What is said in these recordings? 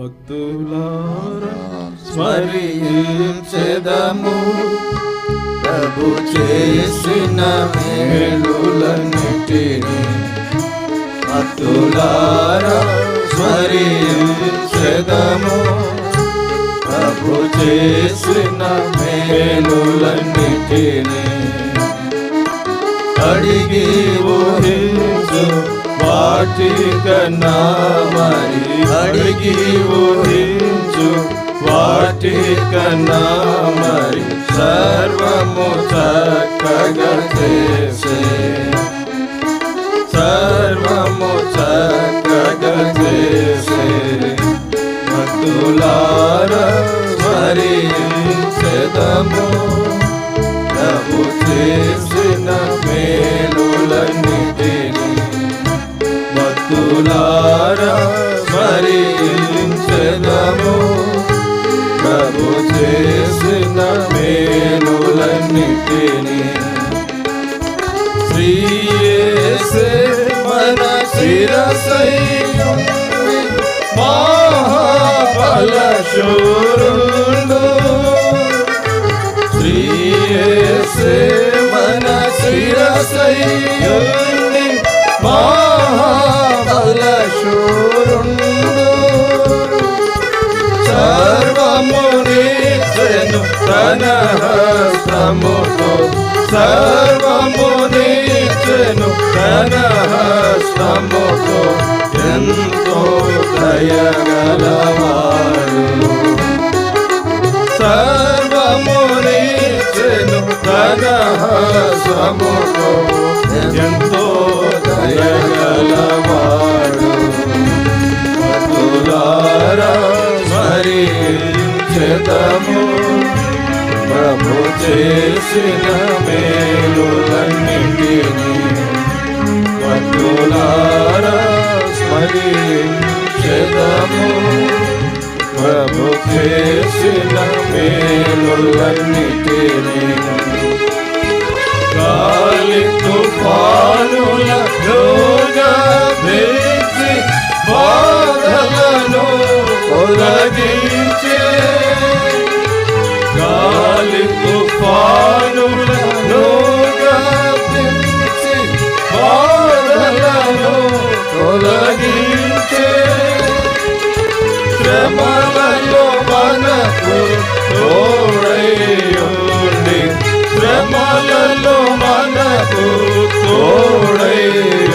భక్తులారా స్మరించెదము. ప్రభు చేసిన మేలులన్నిటిని భక్తులారా స్మరించెదము. ప్రభు చేసిన మేలులన్నిటిని అడిగి ఊహి వాటి కన్నా మరి అడిగి ఊహించు. వాటికన్నా మరి సర్వము చక్కగా చేసే. సర్వము చక్కగా చేసే. భక్తులార మరి చెదము మేలులన్నిటిని శ్రీయేసే మన శిరసయ్యుండి మహాబల శూరుండు శ్రీయేసే మన శిరసయ్యుండి మహాబల శూరుండు సర్వమునిచెను తన హస్తముతో సర్వమునిచెను తన హస్తముతో ఎంతో దయగలవాడు సర్వమునిచెను తన హస్తముతో ఎంతో దయగలవాడు స్మరించెదము ప్రభు చేసిన మేలులన్నిటిని మధురారా స్మరించెదము. ప్రభు చేసిన మేలులన్నిటిని తోడయుండి శ్రమలలో మనకు తోడయుండి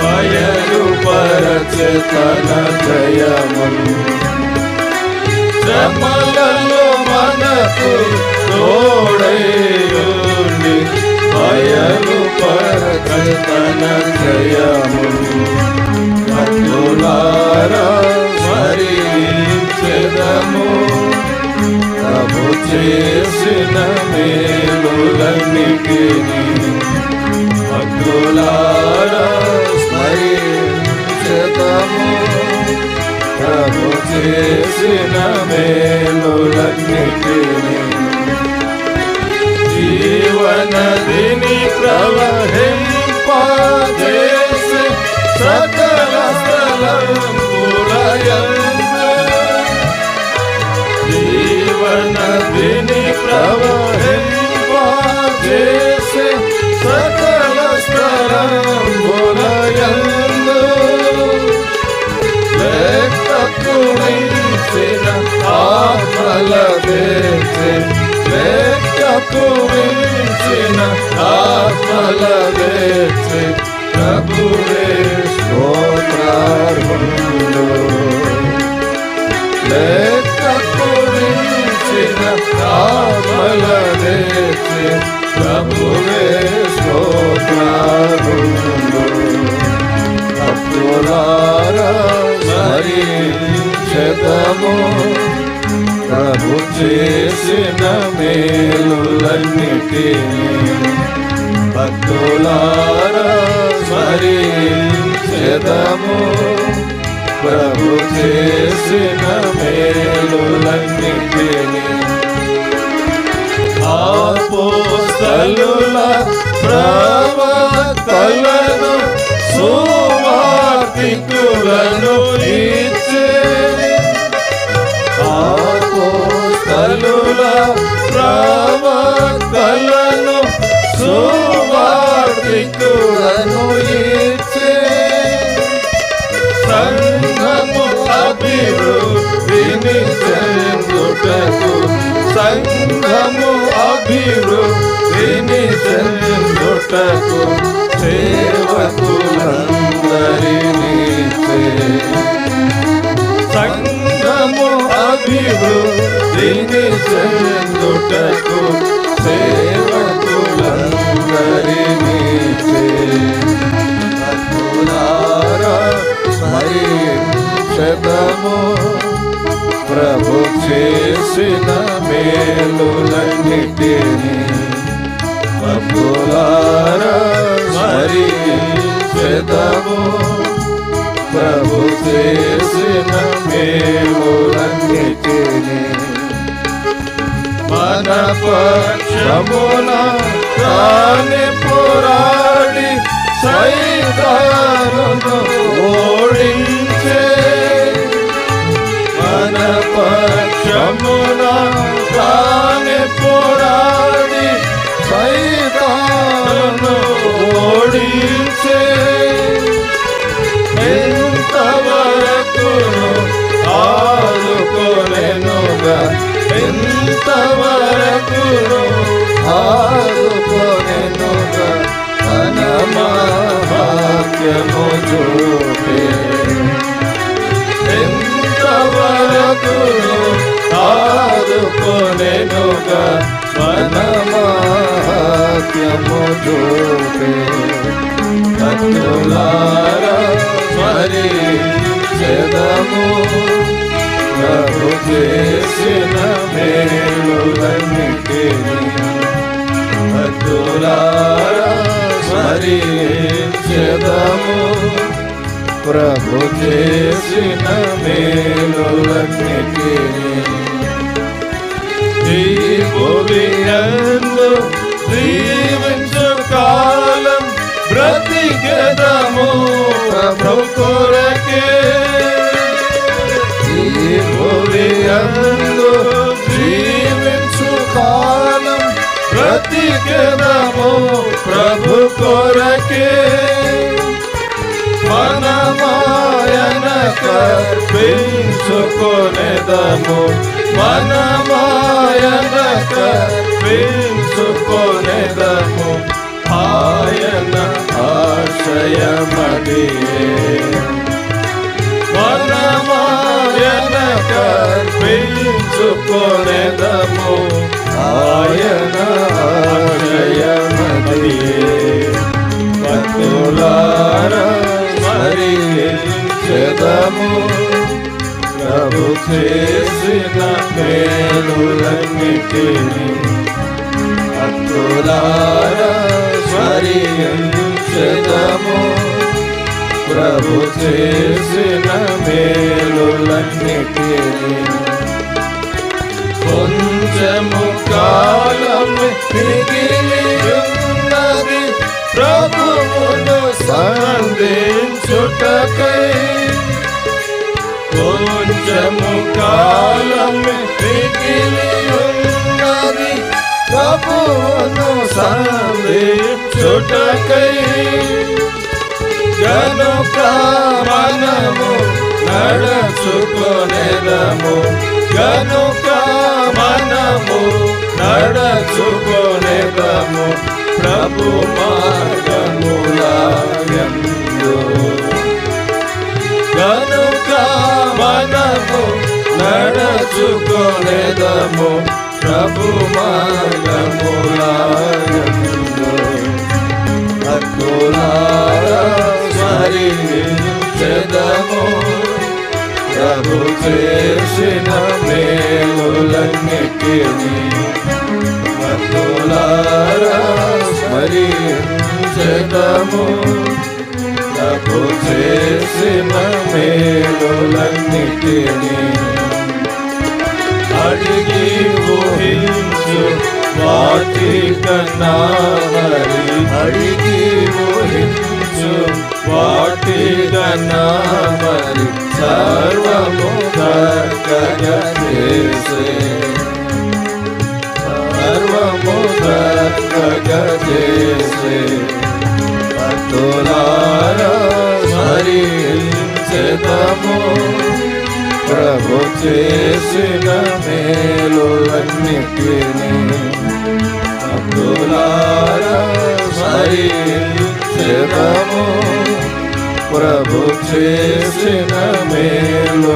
భయలు పరచతన జయమును శ్రమలలో మనకు తోడయుండి భయలు జయమును స్మరించెదము ప్రభు చేసిన మేలులన్నిటిని భక్తులారా స్మరించెదము. ప్రభు చేసిన మేలులన్నిటిని జీవనది take Prabhu Re. భక్తులారా స్మరించెదము. ప్రభు చేసిన మేలులన్నిటిని ఆపోస్తలుల ప్రవక్తలను సువార్తికులను ఈ అభివృద్ధిని చెందుటకు సేవకులందరినీ భక్తులారా స్మరించదము ప్రభు చేసిన మేలులన్నిటినీ. భక్తులారా స్మరించదము ప్రభు చేసిన మేలులన్నిటినీ. పక్షమున తాని పురాణి సైతాను ఓడించే మన పక్షమున తాని పోరాడి సైతాను ఓడించే ఎంతవరకు ఆదుకొనెనుగా ఎంతవరకు ఆదుకొనెనుగా తన మహాత్యము చూపే. ఎంతవరకు ఆదుకొనెనుగా మన మహాత్యము చూపే. కన్నులారా స్మరి చెదము ప్రభు చేసిన మేలులన్నిటినీ కన్నులారా స్మరి ప్రభు చేసిన మేలులన్నిటినీ ఈ భూమియందు జీవించు కాలం బ్రతికెదము. ప్రభు కొరకే భూమియందు జీవించు కాలం బ్రతికెదము ప్రభు కొరకే. మనమాయన కర్పించుకొనేదము మనమాయన కర్పించుకొనేదము ఆయన ఆశయమడియే కర్పించుకొనేదము ఆయన ఆశయమడియే భక్తులారా స్మరించెదము. ప్రభు చేసిన మేలులన్నిటినీ భక్తులారా స్మరించెదము. ప్రభు చేసిన మేలులన్నిటినీ కొంచెము కాలం మిగిలి ప్రభువును సంధించుటకై కొంచెము కాలం మిగిలి ఉన్నది ప్రభువును సంధించుటకై నడచుకొనేదము కనుక మనము నడచుకొనేదము. ప్రభు మార్గములాయందు. కనుక మనము నడచుకొనేదము. ప్రభు మార్గములాయందు. ప్రభు చేసిన మేలులన్నిటినీ భక్తులారా స్మరించెదము. ప్రభు చేసిన మేలులన్నిటినీ అడిగి ఊహించు వాటి కన్నా మరి అడిగి ఊ స్మరించెదము ప్రభు చేసిన మేలులన్నిటినీ అబ్దులారా ప్రభు చేసిన మేలులన్నిటినీ